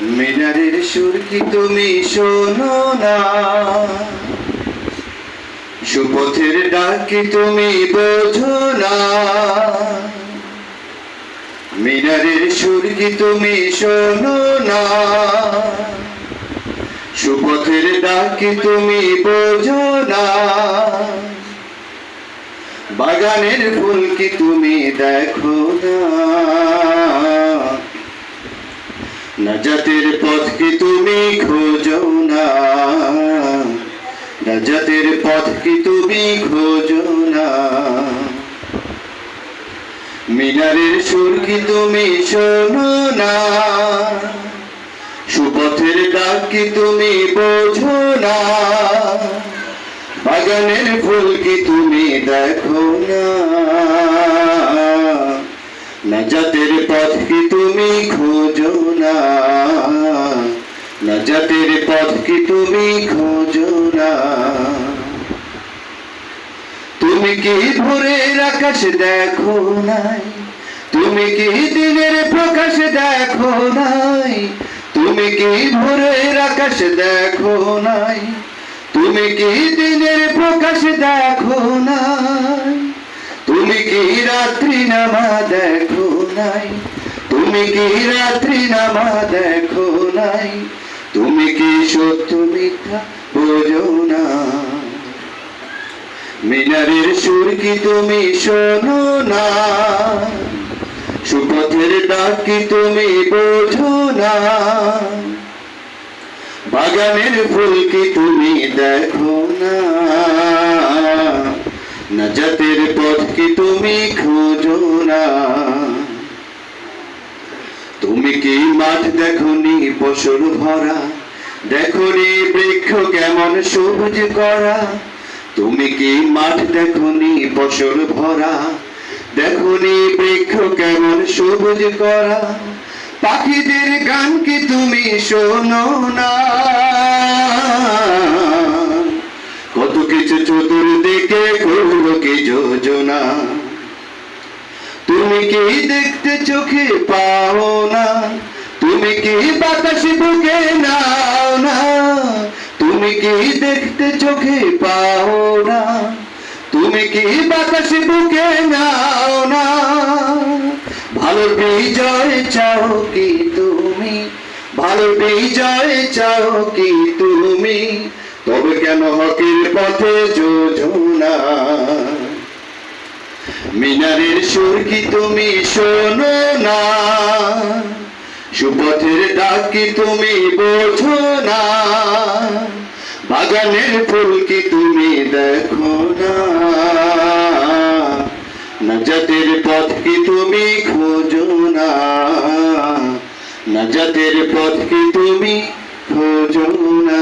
মিনারের সুর কি তুমি শোনো না? সুপথের ডাক কি তুমি বোঝো না? মিনারের সুর কি তুমি শোনো না? সুপথের ডাক কি তুমি বোঝো না? বাগানের ফুল কি তুমি দেখো না? নাজাতের পথ কি তুমি খোঁজো না? নাজাতের পথ কি তুমি খোঁজো না? মিনারের সুর কি তুমি শোনো না? সুপথের ডাক কি তুমি বোঝো না? বাগানের ফুল কি তুমি দেখো না? নাজাতের পথ কি তুমি খোঁজো না। নাজাতের পথ কি তুমি খোঁজো না। তুমি কি ভোরের আকাশ দেখো নাই? তুমি কি দিনের প্রকাশ দেখো নাই? তুমি কি ভোরের আকাশ দেখো নাই? তুমি কি দিনের প্রকাশ দেখো নাই? তুমি কি রাত্রি নামা দেখো নাই? তুমি কি রাত্রি নামা দেখো নাই? তুমি কি সত্য মিথ্যা বোঝো না? মিনারের সুর কি তুমি শোনো না? সুপথের ডাক কি তুমি বোঝো না? বাগানের ফুল কি তুমি দেখো না? নাজাতের পথ কি তুমি খোঁজো না? তুমি কি মাঠ দেখনি ফসল ভরা? দেখনি বৃক্ষ কেমন সবুজ করা? তুমি কি মাঠ দেখনি ফসল ভরা? দেখনি বৃক্ষ কেমন সবুজ করা? পাখিদের গান কি তুমি শোনো না? চতুর্দিকে করল কি যোজনা? তুমি কি দেখতে চোখে পাও না? তুমি কি বাতাস বুকে নাও না? তুমি কি দেখতে চোখে পাও না? তুমি কি বাতাস বুকে নাও না? ভালো বিজয় চাও কি তুমি? ভালো বিজয় চাও কি তুমি? তবে কেন হকের পথে যোজনা মিনারের সুর কি তুমি শোনো না? সুপথের ডাক কি তুমি বোঝো না? বাগানের ফুল কি তুমি দেখো না? নাজাতের পথ কি তুমি খোঁজো না? নাজাতের পথ কি তুমি খোঁজো না?